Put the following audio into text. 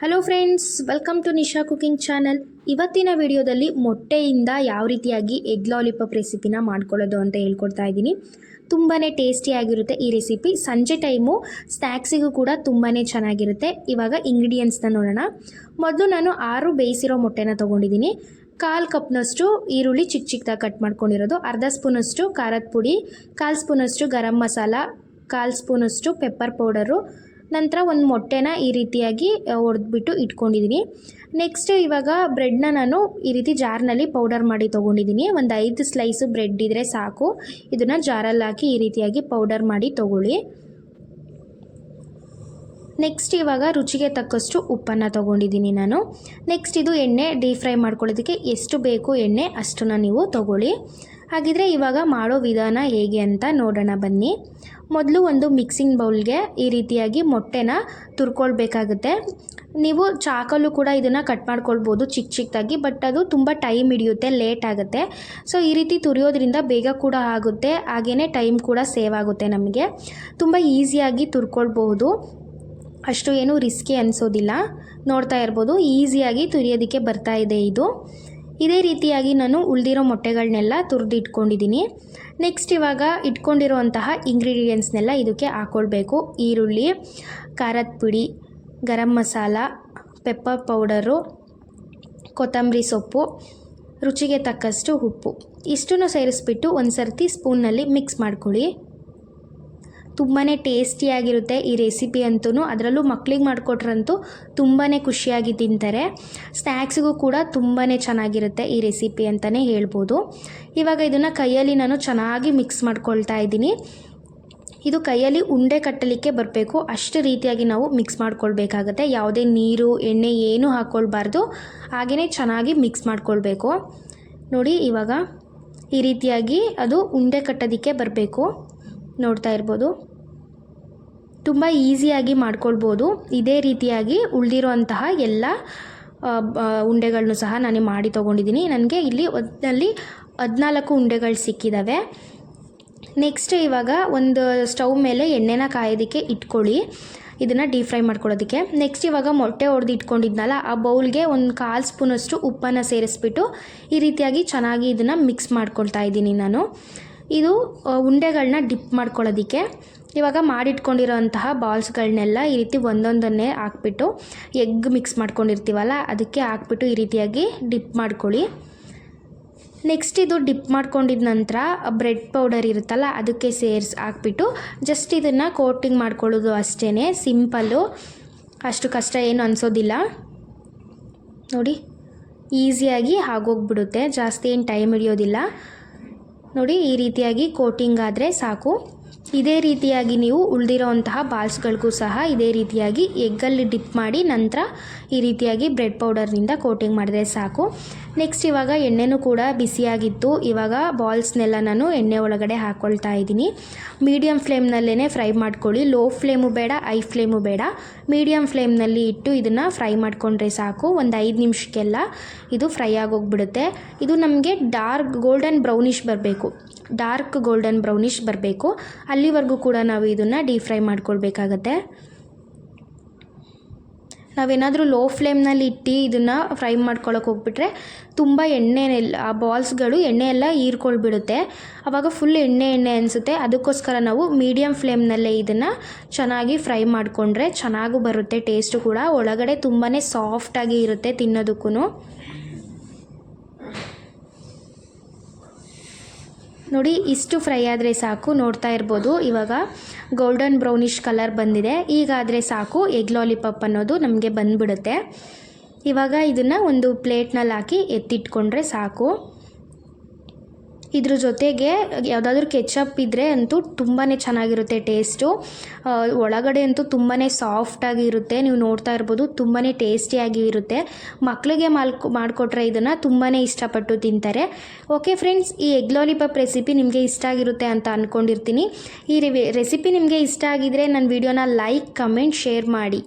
Hello friends welcome to Nisha cooking channel ಇವತ್ತಿನ ವಿಡಿಯೋದಲ್ಲಿ ಮೊಟ್ಟೆಯಿಂದ ಯಾವ ರೀತಿಯಾಗಿ ಎಗ್ ಲಾಲಿಪಾಪ್ ರೆಸಿಪಿನ ಮಾಡ್ಕೊಳ್ಳೋದು ಅಂತ ಹೇಳ್ಕೊಡ್ತಾ ಇದ್ದೀನಿ. ತುಂಬಾ ಟೇಸ್ಟಿಯಾಗಿರುತ್ತೆ ಈ ರೆಸಿಪಿ ಸಂಜೆ ಟೈಮು ಸ್ನ್ಯಾಕ್ಸಿಗೂ ಕೂಡ ತುಂಬಾ ಚೆನ್ನಾಗಿರುತ್ತೆ. ಇವಾಗ ಇಂಗ್ರೀಡಿಯೆಂಟ್ಸ್ನ ನೋಡೋಣ. ಮೊದಲು ನಾನು ಆರು ಬೇಯಿಸಿರೋ ಮೊಟ್ಟೆನ ತೊಗೊಂಡಿದ್ದೀನಿ. ಕಾಲು ಕಪ್ನಷ್ಟು ಈರುಳ್ಳಿ ಚಿಕ್ಕ ಚಿಕ್ಕದಾಗಿ ಕಟ್ ಮಾಡ್ಕೊಂಡಿರೋದು. ಅರ್ಧ ಸ್ಪೂನಷ್ಟು ಖಾರದ ಪುಡಿ, ಕಾಲು ಸ್ಪೂನಷ್ಟು ಗರಂ ಮಸಾಲ, ಕಾಲು ಸ್ಪೂನಷ್ಟು ಪೆಪ್ಪರ್ ಪೌಡರು ನಂತರ ಒಂದು ಮೊಟ್ಟೆನ ಈ ರೀತಿಯಾಗಿ ಒಡೆದ್ಬಿಟ್ಟು ಇಟ್ಕೊಂಡಿದ್ದೀನಿ ನೆಕ್ಸ್ಟ್ ಇವಾಗ ಬ್ರೆಡ್ನ ನಾನು ಈ ರೀತಿ ಜಾರ್ನಲ್ಲಿ ಪೌಡರ್ ಮಾಡಿ ತೊಗೊಂಡಿದ್ದೀನಿ ಒಂದು ಐದು ಸ್ಲೈಸು ಬ್ರೆಡ್ ಇದ್ದರೆ ಸಾಕು. ಇದನ್ನು ಜಾರಲ್ಲಿ ಹಾಕಿ ಈ ರೀತಿಯಾಗಿ ಪೌಡರ್ ಮಾಡಿ ತೊಗೊಳ್ಳಿ. ನೆಕ್ಸ್ಟ್ ಇವಾಗ ರುಚಿಗೆ ತಕ್ಕಷ್ಟು ಉಪ್ಪನ್ನು ತೊಗೊಂಡಿದ್ದೀನಿ ನಾನು. ನೆಕ್ಸ್ಟ್ ಇದು ಎಣ್ಣೆ ಡೀಪ್ ಫ್ರೈ ಮಾಡ್ಕೊಳ್ಳೋದಕ್ಕೆ ಎಷ್ಟು ಬೇಕು ಎಣ್ಣೆ ಅಷ್ಟನ್ನು ನೀವು ತೊಗೊಳ್ಳಿ. ಹಾಗಿದ್ರೆ ಇವಾಗ ಮಾಡೋ ವಿಧಾನ ಹೇಗೆ ಅಂತ ನೋಡೋಣ ಬನ್ನಿ. ಮೊದಲು ಒಂದು ಮಿಕ್ಸಿಂಗ್ ಬೌಲ್ಗೆ ಈ ರೀತಿಯಾಗಿ ಮೊಟ್ಟೆನ ತುರ್ಕೊಳ್ಬೇಕಾಗುತ್ತೆ. ನೀವು ಚಾಕಲ್ಲೂ ಕೂಡ ಇದನ್ನು ಕಟ್ ಮಾಡ್ಕೊಳ್ಬೋದು ಚಿಕ್ಕ ಚಿಕ್ಕದಾಗಿ ಬಟ್ ಅದು ತುಂಬ ಟೈಮ್ ಹಿಡಿಯುತ್ತೆ ಲೇಟ್ ಆಗುತ್ತೆ. ಸೊ ಈ ರೀತಿ ತುರಿಯೋದ್ರಿಂದ ಬೇಗ ಕೂಡ ಆಗುತ್ತೆ ಹಾಗೆಯೇ ಟೈಮ್ ಕೂಡ ಸೇವ್ ಆಗುತ್ತೆ ನಮಗೆ. ತುಂಬ ಈಸಿಯಾಗಿ ತುರ್ಕೊಳ್ಬಹುದು. ಅಷ್ಟು ಏನು ರಿಸ್ಕಿ ಅನಿಸೋದಿಲ್ಲ. ನೋಡ್ತಾ ಇರ್ಬೋದು ಈಸಿಯಾಗಿ ತುರಿಯೋದಕ್ಕೆ ಬರ್ತಾ ಇದೆ ಇದು. ಇದೇ ರೀತಿಯಾಗಿ ನಾನು ಉಳಿದಿರೋ ಮೊಟ್ಟೆಗಳನ್ನೆಲ್ಲ ತುರಿದು ಇಟ್ಕೊಂಡಿದ್ದೀನಿ ನೆಕ್ಸ್ಟ್ ಇವಾಗ ಇಟ್ಕೊಂಡಿರುವಂತಹ ಇಂಗ್ರೀಡಿಯೆಂಟ್ಸ್ನೆಲ್ಲ ಇದಕ್ಕೆ ಹಾಕ್ಕೊಳ್ಬೇಕು ಈರುಳ್ಳಿ, ಖಾರದ ಪುಡಿ, ಗರಂ ಮಸಾಲ ಪೆಪ್ಪರ್ ಪೌಡರು ಕೊತ್ತಂಬರಿ ಸೊಪ್ಪು, ರುಚಿಗೆ ತಕ್ಕಷ್ಟು ಉಪ್ಪು. ಇಷ್ಟನ್ನು ಸೇರಿಸ್ಬಿಟ್ಟು ಒಂದು ಸರ್ತಿ ಸ್ಪೂನ್ನಲ್ಲಿ ಮಿಕ್ಸ್ ಮಾಡ್ಕೊಳ್ಳಿ. ತುಂಬಾ ಟೇಸ್ಟಿಯಾಗಿರುತ್ತೆ ಈ ರೆಸಿಪಿ ಅಂತೂ ಅದರಲ್ಲೂ ಮಕ್ಳಿಗೆ ಮಾಡಿಕೊಟ್ರಂತೂ ತುಂಬಾ ಖುಷಿಯಾಗಿ ತಿಂತಾರೆ. ಸ್ನ್ಯಾಕ್ಸಿಗೂ ಕೂಡ ತುಂಬಾ ಚೆನ್ನಾಗಿರುತ್ತೆ ಈ ರೆಸಿಪಿ ಅಂತಲೇ ಹೇಳ್ಬೋದು. ಇವಾಗ ಇದನ್ನು ಕೈಯಲ್ಲಿ ನಾನು ಚೆನ್ನಾಗಿ ಮಿಕ್ಸ್ ಮಾಡ್ಕೊಳ್ತಾ ಇದ್ದೀನಿ. ಇದು ಕೈಯಲ್ಲಿ ಉಂಡೆ ಕಟ್ಟಲಿಕ್ಕೆ ಬರಬೇಕು. ಅಷ್ಟು ರೀತಿಯಾಗಿ ನಾವು ಮಿಕ್ಸ್ ಮಾಡ್ಕೊಳ್ಬೇಕಾಗತ್ತೆ. ಯಾವುದೇ ನೀರು, ಎಣ್ಣೆ ಏನೂ ಹಾಕ್ಕೊಳ್ಬಾರ್ದು ಹಾಗೆಯೇ ಚೆನ್ನಾಗಿ ಮಿಕ್ಸ್ ಮಾಡ್ಕೊಳ್ಬೇಕು. ನೋಡಿ ಇವಾಗ ಈ ರೀತಿಯಾಗಿ ಅದು ಉಂಡೆ ಕಟ್ಟೋದಕ್ಕೆ ಬರಬೇಕು. ನೋಡ್ತಾ ಇರ್ಬೋದು. ತುಂಬ ಈಸಿಯಾಗಿ ಮಾಡ್ಕೊಳ್ಬೋದು. ಇದೇ ರೀತಿಯಾಗಿ ಉಳಿದಿರುವಂತಹ ಎಲ್ಲ ಉಂಡೆಗಳನ್ನು ಸಹ ನಾನು ಮಾಡಿ ತೊಗೊಂಡಿದ್ದೀನಿ. ನನಗೆ ಇಲ್ಲಿ ಒಟ್ಟಿನಲ್ಲಿ ಹದಿನಾಲ್ಕು ಉಂಡೆಗಳು ಸಿಕ್ಕಿದ್ದಾವೆ ನೆಕ್ಸ್ಟ್ ಇವಾಗ ಒಂದು ಸ್ಟವ್ ಮೇಲೆ ಎಣ್ಣೆನ ಕಾಯೋದಕ್ಕೆ ಇಟ್ಕೊಳ್ಳಿ. ಇದನ್ನು ಡೀಪ್ ಫ್ರೈ ಮಾಡ್ಕೊಳ್ಳೋದಕ್ಕೆ. ನೆಕ್ಸ್ಟ್ ಇವಾಗ ಮೊಟ್ಟೆ ಹೊಡೆದು ಇಟ್ಕೊಂಡಿದ್ನಲ್ಲ, ಆ ಬೌಲ್ಗೆ ಒಂದು ಕಾಲು ಸ್ಪೂನಷ್ಟು ಉಪ್ಪನ್ನು ಸೇರಿಸ್ಬಿಟ್ಟು ಈ ರೀತಿಯಾಗಿ ಚೆನ್ನಾಗಿ ಇದನ್ನು ಮಿಕ್ಸ್ ಮಾಡ್ಕೊಳ್ತಾ ಇದ್ದೀನಿ ನಾನು. ಇದು ಉಂಡೆಗಳನ್ನ ಡಿಪ್ ಮಾಡ್ಕೊಳ್ಳೋದಕ್ಕೆ. ಇವಾಗ ಮಾಡಿಟ್ಕೊಂಡಿರೋಂತಹ ಬಾಲ್ಸ್ಗಳನ್ನೆಲ್ಲ ಈ ರೀತಿ ಒಂದೊಂದನ್ನೇ ಹಾಕ್ಬಿಟ್ಟು ಎಗ್ ಮಿಕ್ಸ್ ಮಾಡ್ಕೊಂಡಿರ್ತೀವಲ್ಲ, ಅದಕ್ಕೆ ಹಾಕ್ಬಿಟ್ಟು ಈ ರೀತಿಯಾಗಿ ಡಿಪ್ ಮಾಡ್ಕೊಳ್ಳಿ. ನೆಕ್ಸ್ಟ್ ಇದು ಡಿಪ್ ಮಾಡ್ಕೊಂಡಿದ ನಂತರ ಬ್ರೆಡ್ ಪೌಡರ್ ಇರುತ್ತಲ್ಲ, ಅದಕ್ಕೆ ಸೇರಿಸಿ ಹಾಕ್ಬಿಟ್ಟು ಜಸ್ಟ್ ಇದನ್ನು ಕೋಟಿಂಗ್ ಮಾಡ್ಕೊಳ್ಳೋದು ಅಷ್ಟೇ ಸಿಂಪಲ್ಲು ಅಷ್ಟು ಕಷ್ಟ ಏನು ಅನಿಸೋದಿಲ್ಲ. ನೋಡಿ ಈಸಿಯಾಗಿ ಆಗೋಗ್ಬಿಡುತ್ತೆ, ಜಾಸ್ತಿ ಏನು ಟೈಮ್ ಹಿಡಿಯೋದಿಲ್ಲ. ನೋಡಿ ಈ ರೀತಿಯಾಗಿ ಕೋಟಿಂಗ್ ಆದರೆ ಸಾಕು. ಇದೇ ರೀತಿಯಾಗಿ ನೀವು ಉಳಿದಿರೋವಂತಹ ಬಾಲ್ಸ್ಗಳಿಗೂ ಸಹ ಇದೇ ರೀತಿಯಾಗಿ ಎಗ್ಗಲ್ಲಿ ಡಿಪ್ ಮಾಡಿ ನಂತರ ಈ ರೀತಿಯಾಗಿ ಬ್ರೆಡ್ ಪೌಡರ್ನಿಂದ ಕೋಟಿಂಗ್ ಮಾಡಿದ್ರೆ ಸಾಕು. ನೆಕ್ಸ್ಟ್ ಇವಾಗ ಎಣ್ಣೆನೂ ಕೂಡ ಬಿಸಿಯಾಗಿತ್ತು. ಇವಾಗ ಬಾಲ್ಸ್ನೆಲ್ಲ ನಾನು ಎಣ್ಣೆ ಒಳಗಡೆ ಹಾಕ್ಕೊಳ್ತಾ ಇದ್ದೀನಿ. ಮೀಡಿಯಮ್ ಫ್ಲೇಮ್ನಲ್ಲೇ ಫ್ರೈ ಮಾಡ್ಕೊಳ್ಳಿ. ಲೋ ಫ್ಲೇಮು ಬೇಡ ಐ ಫ್ಲೇಮು ಬೇಡ. ಮೀಡಿಯಮ್ ಫ್ಲೇಮ್ನಲ್ಲಿ ಇಟ್ಟು ಇದನ್ನು ಫ್ರೈ ಮಾಡಿಕೊಂಡ್ರೆ ಸಾಕು. ಒಂದು ಐದು ನಿಮಿಷಕ್ಕೆಲ್ಲ ಇದು ಫ್ರೈ ಆಗೋಗ್ಬಿಡುತ್ತೆ. ಇದು ನಮಗೆ ಡಾರ್ಕ್, ಗೋಲ್ಡನ್ ಬ್ರೌನಿಷ್ ಬರಬೇಕು. ಡಾರ್ಕ್ ಗೋಲ್ಡನ್ ಬ್ರೌನಿಷ್ ಬರಬೇಕು. ಅಲ್ಲಿವರೆಗೂ ಕೂಡ ನಾವು ಇದನ್ನು ಡೀಪ್ ಫ್ರೈ ಮಾಡ್ಕೊಳ್ಬೇಕಾಗತ್ತೆ. ನಾವೇನಾದರೂ ಲೋ ಫ್ಲೇಮ್ನಲ್ಲಿ ಇಟ್ಟು ಇದನ್ನು ಫ್ರೈ ಮಾಡ್ಕೊಳ್ಳೋಕೆ ಹೋಗ್ಬಿಟ್ರೆ ತುಂಬ ಎಣ್ಣೆ ಆ ಬಾಲ್ಸ್ಗಳು ಎಣ್ಣೆ ಎಲ್ಲ ಹೀರ್ಕೊಳ್ಬಿಡುತ್ತೆ. ಆವಾಗ ಫುಲ್ ಎಣ್ಣೆ ಎಣ್ಣೆ ಅನಿಸುತ್ತೆ. ಅದಕ್ಕೋಸ್ಕರ ನಾವು ಮೀಡಿಯಮ್ ಫ್ಲೇಮ್ನಲ್ಲೇ ಇದನ್ನು ಚೆನ್ನಾಗಿ ಫ್ರೈ ಮಾಡಿಕೊಂಡ್ರೆ ಚೆನ್ನಾಗೂ ಬರುತ್ತೆ ಟೇಸ್ಟು ಕೂಡ. ಒಳಗಡೆ ತುಂಬಾ ಸಾಫ್ಟಾಗಿ ಇರುತ್ತೆ ತಿನ್ನೋದಕ್ಕೂ ನೋಡಿ, ಇಷ್ಟು ಫ್ರೈ ಆದರೆ ಸಾಕು, ನೋಡ್ತಾ ಇರ್ಬೋದು. ಇವಾಗ ಗೋಲ್ಡನ್ ಬ್ರೌನಿಷ್ ಕಲರ್ ಬಂದಿದೆ. ಈಗಾದರೆ ಸಾಕು ಎಗ್ ಲಾಲಿಪಾಪ್ ಅನ್ನೋದು ನಮಗೆ ಬಂದ್ಬಿಡುತ್ತೆ. ಇವಾಗ ಇದನ್ನು ಒಂದು ಪ್ಲೇಟ್ನಲ್ಲಿ ಹಾಕಿ ಎತ್ತಿಟ್ಕೊಂಡ್ರೆ ಸಾಕು. ಇದ್ರ ಜೊತೆಗೆ ಯಾವುದಾದ್ರೂ ಕೆಚಪ್ ಇದ್ದರೆ ಅಂತೂ ತುಂಬಾ ಚೆನ್ನಾಗಿರುತ್ತೆ ಟೇಸ್ಟು. ಒಳಗಡೆ ಅಂತೂ ತುಂಬಾ ಸಾಫ್ಟಾಗಿ ಇರುತ್ತೆ. ನೀವು ನೋಡ್ತಾ ಇರ್ಬೋದು ತುಂಬಾ ಟೇಸ್ಟಿಯಾಗಿ ಇರುತ್ತೆ. ಮಕ್ಕಳಿಗೆ ಮಾಲ್ಕೊ, ಮಾಡಿಕೊಟ್ರೆ ಇದನ್ನು ತುಂಬಾ ಇಷ್ಟಪಟ್ಟು ತಿಂತಾರೆ. ಓಕೆ ಫ್ರೆಂಡ್ಸ್, ಈ ಎಗ್ ಲಾಲಿಪಾಪ್ ರೆಸಿಪಿ ನಿಮಗೆ ಇಷ್ಟ ಆಗಿರುತ್ತೆ ಅಂತ ಅಂದ್ಕೊಂಡಿರ್ತೀನಿ ಈ ರೆಸಿಪಿ ನಿಮಗೆ ಇಷ್ಟ ಆಗಿದರೆ ನನ್ನ ವಿಡಿಯೋನ ಲೈಕ್, ಕಮೆಂಟ್, ಶೇರ್ ಮಾಡಿ.